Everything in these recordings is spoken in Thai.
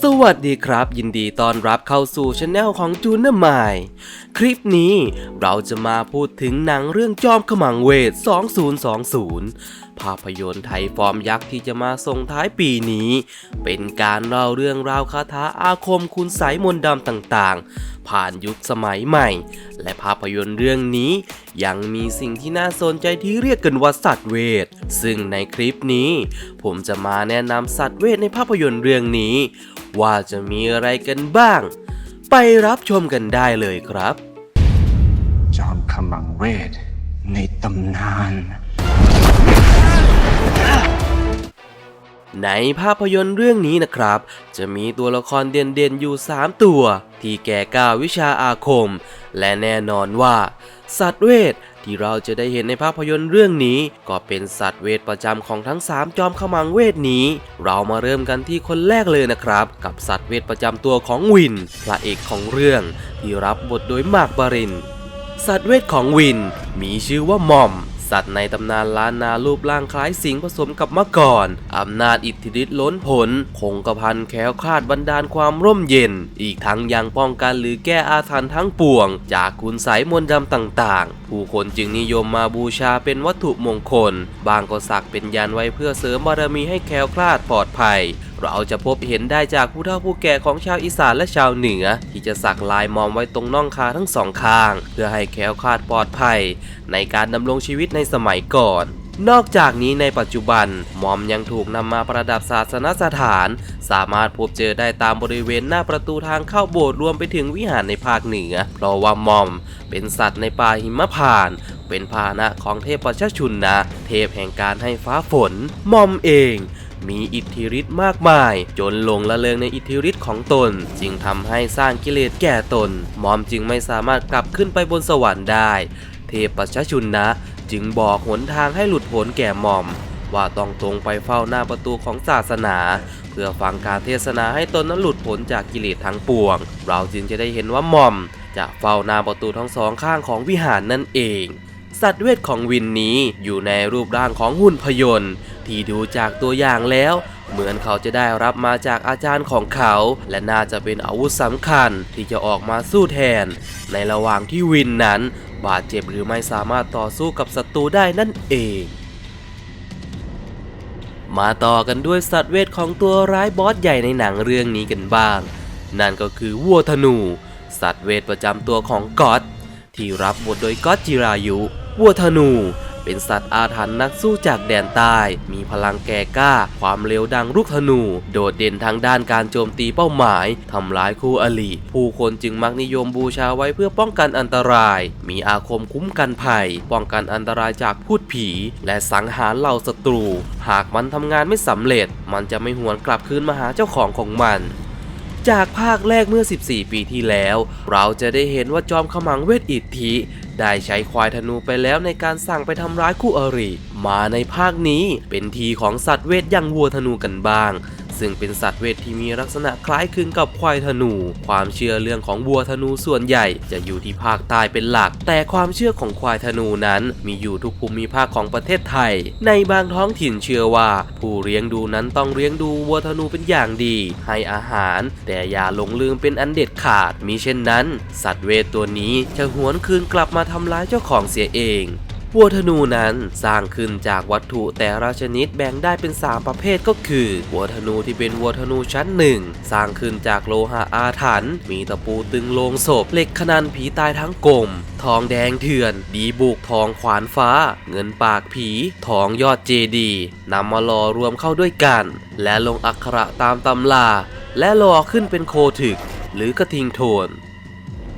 สวัสดีครับ ยินดีต้อนรับเข้าสู่ช anel ของจูเนอร์มายคลิปนี้เราจะมาพูดถึงหนังเรื่องจอมขมังเวท 2020ภาพยนตร์ไทยฟอร์มยักษ์ที่จะมาส่งท้ายปีนี้ เป็นการเล่าเรื่องราวคาถาอาคมคุณไสยมนต์ดำต่างๆ ผ่านยุคสมัยใหม่ และภาพยนตร์เรื่องนี้ยังมีสิ่งที่น่าสนใจที่เรียกกันว่าสัตว์เวท ซึ่งในคลิปนี้ ผมจะมาแนะนำสัตว์เวทในภาพยนตร์เรื่องนี้ ว่าจะมีอะไรกันบ้าง ไปรับชมกันได้เลยครับ จอมขมังเวทในตำนาน ในภาพยนตร์เรื่องนี้นะครับ จะมีตัวละครเด่นๆอยู่ 3 ตัว ที่แก่ก้าวิชาอาคม และแน่นอนว่า สัตว์เวทที่เราจะได้เห็นในภาพยนตร์เรื่องนี้ ก็เป็นสัตว์เวทประจำของทั้ง 3 จอมขมังเวทนี้ เรามาเริ่มกันที่คนแรกเลยนะครับ กับสัตว์เวทประจำตัวของวิน พระเอกของเรื่อง ที่รับบทโดยมากบาริน สัตว์เวทของวิน มีชื่อว่าหม่อม สัตว์ในตำนานล้านนารูปร่างคล้ายสิงผสมกับมะกรอำนาจอิทธิฤทธิ์ล้นผล คงกระพันแคล้วคลาดบันดาลความร่มเย็น อีกทั้งยังป้องกันหรือแก้อาถรรพ์ทั้งปวง จากคุณไสยมนต์ดำต่างๆ ผู้คนจึงนิยมมาบูชาเป็นวัตถุมงคล บางก็สักเป็นยันไว้เพื่อเสริมบารมีให้แคล้วคลาดปลอดภัย เราจะพบเห็นได้จากผู้เฒ่าผู้แก่ของชาวอีสานและชาวเหนือ ที่จะสักลายมอมไว้ตรงน่องคาทั้งสองข้าง เพื่อให้แค้วคลาดปลอดภัย ในการดำรงชีวิตในสมัยก่อนนอกจากนี้ในปัจจุบันมอมยังถูกนำมาประดับศาสนสถาน สามารถพบเจอได้ตามบริเวณหน้าประตูทางเข้าโบสถ์รวมไปถึงวิหารในภาคเหนือ เพราะว่ามอมเป็นสัตว์ในป่าหิมพานต์เป็นพาหนะของเทพประชชุนนะ เทพแห่งการให้ฟ้าฝน มอมเอง มีอิทธิฤทธิ์มากมาย จนหลงละเลงในอิทธิฤทธิ์ของตน จึงทำให้สร้างกิเลสแก่ตน มอมจึงไม่สามารถกลับขึ้นไปบนสวรรค์ได้ เทพปัชชุนนะ จึงบอกหนทางให้หลุดพ้นแก่มอม ว่าต้องตรงไปเฝ้าหน้าประตูของศาสนา เพื่อฟังการเทศนาให้ตนนั้นหลุดพ้นจากกิเลสทั้งปวง เราจึงจะได้เห็นว่ามอม จะเฝ้าหน้าประตูทั้งสองข้างของวิหารนั่นเองสัตว์เวทของวินนี้อยู่ในรูปร่างของหุ่นพยนต์ ที่ดูจากตัวอย่างแล้ว เหมือนเขาจะได้รับมาจากอาจารย์ของเขา และน่าจะเป็นอาวุธสำคัญที่จะออกมาสู้แทน ในระหว่างที่วินนั้น บาดเจ็บหรือไม่สามารถต่อสู้กับศัตรูได้นั่นเองมาต่อกันด้วยสัตว์เวทของตัวร้ายบอสใหญ่ในหนังเรื่องนี้กันบ้าง นั่นก็คือวัวธนู สัตว์เวทประจำตัวของก๊อตที่รับบทโดยก๊อตจิรายุ วัวธนู เป็นสัตว์อาถรรพ์นักสู้จากแดนใต้ มีพลังแก่กล้า ความเร็วดังลูกธนู โดดเด่นทางด้านการโจมตีเป้าหมาย ทำร้ายคู่อริผู้คนจึงมักนิยมบูชาไว้เพื่อป้องกันอันตราย มีอาคมคุ้มกันภัย ป้องกันอันตรายจากพูดผี และสังหารเหล่าศัตรู หากมันทำงานไม่สำเร็จ มันจะไม่หวนกลับคืนมาหาเจ้าของของมันจากภาคแรกเมื่อ 14 ปีที่แล้ว เราจะได้เห็นว่าจอมขมังเวทอิทธิ ได้ใช้ควายธนูไปแล้วในการสั่งไปทำร้ายคู่อริ มาในภาคนี้เป็นทีของสัตว์เวทอย่างวัวธนูกันบ้าง ซึ่งเป็นสัตว์เวทที่มีลักษณะคล้ายคลึงกับควายธนู ความเชื่อเรื่องของวัวธนูส่วนใหญ่จะอยู่ที่ภาคใต้เป็นหลัก แต่ความเชื่อของควายธนูนั้นมีอยู่ทุกภูมิภาคของประเทศไทย ในบางท้องถิ่นเชื่อว่า ผู้เลี้ยงดูนั้นต้องเลี้ยงดูวัวธนูเป็นอย่างดี ให้อาหาร แต่อย่าหลงลืมเป็นอันเด็ดขาดมิเช่นนั้น สัตว์เวทตัวนี้จะหวนคืนกลับมาทำร้ายเจ้าของเสียเอง วัวธนูนั้นสร้างขึ้นจากวัตถุแต่ละชนิดแบ่งได้เป็น 3 ประเภทก็คือวัวธนูที่เป็นวัวธนูชั้นหนึ่งสร้างขึ้นจากโลหะอาถรรพ์มีตะปูตึงโลงศพเหล็กขนานผีตายทั้งกลม ทองแดงเถื่อน ดีบุกทองขวานฟ้า เงินปากผี ทองยอดเจดีนำมาหล่อรวมเข้าด้วยกัน และลงอักขระตามตำลาและหล่อขึ้นเป็นโคถึก หรือกระทิงโทน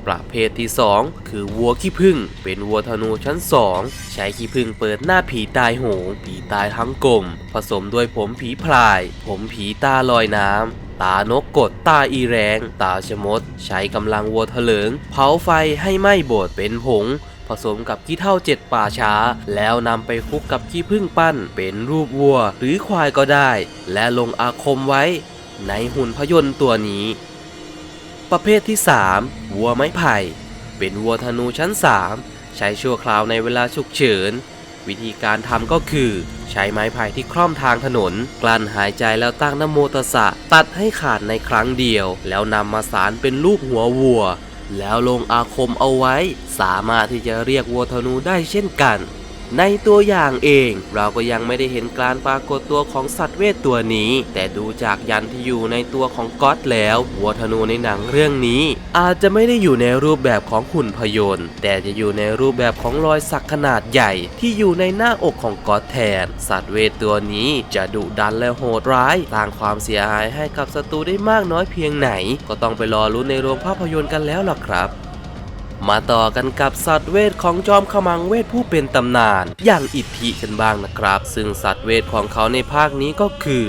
ประเภทที่ 2 คือวัวขี้ผึ้งเป็นวัวธนูชั้น 2 ใช้ขี้ผึ้งเปิดหน้าผีตายโหงผีตายทั้งกลม ผสมด้วยผมผีพลาย ผมผีตาลอยน้ำตานกกดตาอีแรง ตาชมด ใช้กำลังวัวเถลิง เผาไฟให้ไหม้โบดเป็นผง ผสมกับขี้เท่าเจ็ดป่าช้า แล้วนำไปคลุกกับขี้ผึ้งปั้น เป็นรูปวัวหรือควายก็ได้ และลงอาคมไว้ ในหุ่นพยนต์ตัวนี้ ประเภทที่ 3 วัวไม้ไผ่ เป็นวัวธนูชั้น 3 ใช้ชั่วคราวในเวลาฉุกเฉิน วิธีการทำก็คือ ใช้ไม้ไผ่ที่คล่อมทางถนน กลั้นหายใจแล้วตั้งนโมตสสะตัดให้ขาดในครั้งเดียว แล้วนำมาสารเป็นรูปหัววัว แล้วลงอาคมเอาไว้ สามารถที่จะเรียกวัวธนูได้เช่นกัน ในตัวอย่างเอง เราก็ยังไม่ได้เห็นการปรากฏตัวของสัตว์เวทตัวนี้ แต่ดูจากยันที่อยู่ในตัวของก๊อตแล้ววัวธนูในหนังเรื่องนี้ อาจจะไม่ได้อยู่ในรูปแบบของหุ่นพยนต์ แต่จะอยู่ในรูปแบบของรอยสักขนาดใหญ่ ที่อยู่ในหน้าอกของก๊อตแทน สัตว์เวทตัวนี้จะดุดันและโหดร้ายสร้างความเสียหายให้กับศัตรูได้มากน้อยเพียงไหน ก็ต้องไปรอรุ้นในโรงภาพยนตร์กันแล้วล่ะครับ มาต่อกันกับสัตว์เวทของจอมขมังเวทผู้เป็นตำนาน อย่างอิทธิกันบ้างนะครับ ซึ่งสัตว์เวทของเขาในภาคนี้ก็คือ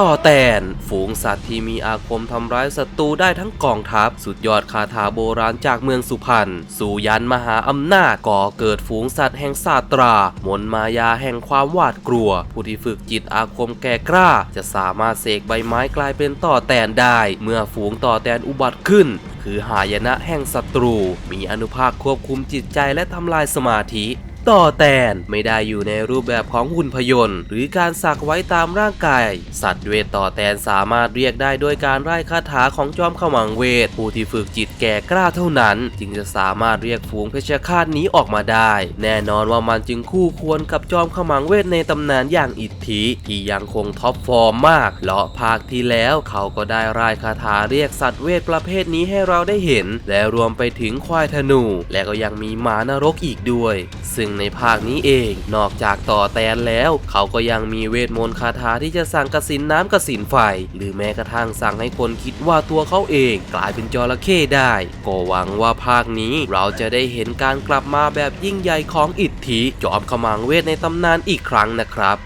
ต่อแตน ฝูงสัตว์ที่มีอาคมทำร้ายศัตรูได้ทั้งกองทัพ สุดยอดคาถาโบราณจากเมืองสุพรรณสู่ยันมหาอำนาจก่อเกิดฝูงสัตว์แห่งศาสตรา มนมายาแห่งความหวาดกลัว ผู้ที่ฝึกจิตอาคมแก่กล้า จะสามารถเสกใบไม้กลายเป็นต่อแตนได้ เมื่อฝูงต่อแตนอุบัติขึ้น คือหายนะแห่งศัตรู มีอนุภาคควบคุมจิตใจและทำลายสมาธิ ต่อแตนไม่ได้อยู่ในรูปแบบของหุ่นพยนต์ หรือการสักไว้ตามร่างกาย สัตว์เวทต่อแตนสามารถเรียกได้ด้วยการไล่คาถาของจอมขมังเวท ผู้ที่ฝึกจิตแก่กล้าเท่านั้น จึงจะสามารถเรียกฝูงเพชฌฆาตนี้ออกมาได้ แน่นอนว่ามันจึงคู่ควรกับจอมขมังเวทในตำนานอย่างอิทธิที่ยังคงท็อปฟอร์มมากเลาะภาคที่แล้วเขาก็ได้ร่ายคาถาเรียกสัตว์เวทประเภทนี้ให้เราได้เห็น และรวมไปถึงควายธนู และก็ยังมีหมานรกอีกด้วย ซึ่งในภาคนี้เอง นอกจากต่อแตนแล้ว เขาก็ยังมีเวทมนต์คาถาที่จะสั่งกระสินน้ำกระสินไฟ หรือแม้กระทั่งสั่งให้คนคิดว่าตัวเขาเอง กลายเป็นจระเข้ได้ ก็หวังว่าภาคนี้เราจะได้เห็นการกลับมาแบบยิ่งใหญ่ของอิทธิจอมขมังเวทในตำนานอีกครั้งนะครับ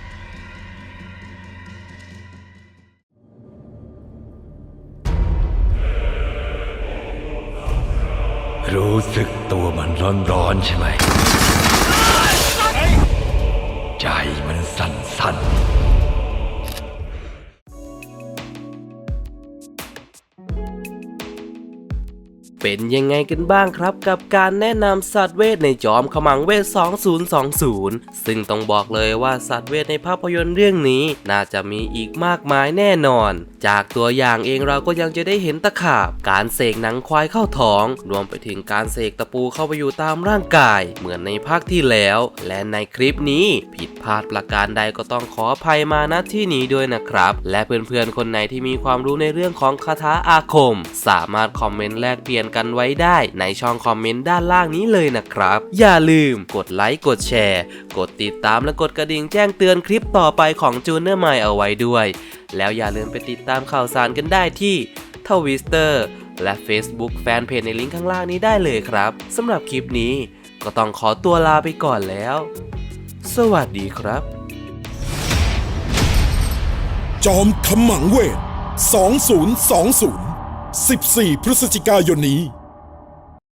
รู้สึกตัวมันร้อนๆใช่ไหม ใจมันสั่นๆ เป็นยังไงกันบ้างครับ กับการแนะนำสัตว์เวทในจอมขมังเวท 2020 ซึ่งต้องบอกเลยว่าสัตว์เวทในภาพยนตร์เรื่องนี้ น่าจะมีอีกมากมายแน่นอน จากตัวอย่างเองเราก็ยังจะได้เห็นตะขาบ การเสกหนังควายเข้าท้อง รวมไปถึงการเสกตะปูเข้าไปอยู่ตามร่างกาย เหมือนในภาคที่แล้ว และในคลิปนี้ ผิดพลาดประการใดก็ต้องขออภัยมาณที่นี้ด้วยนะครับ และเพื่อนๆคนไหนที่มีความรู้ในเรื่องของคาถาอาคม สามารถคอมเมนต์แลกเปลี่ยนกันไว้ได้ในช่องคอมเมนต์ด้านล่างนี้เลยนะครับ อย่าลืมกดไลค์กดแชร์ กดติดตามและกดกระดิ่งแจ้งเตือนคลิปต่อไปของจูเนอร์ไมเอาไว้ด้วย แล้วอย่าลืมไปติดตามข่าวสารกันได้ที่ทวิสเตอร์และ Facebook แฟนเพจในลิงก์ข้างล่างนี้ได้เลยครับสำหรับคลิปนี้ก็ต้องขอตัวลาไปก่อนแล้ว สวัสดีครับ จอมขมังเวท 2020 14 พฤศจิกายนนี้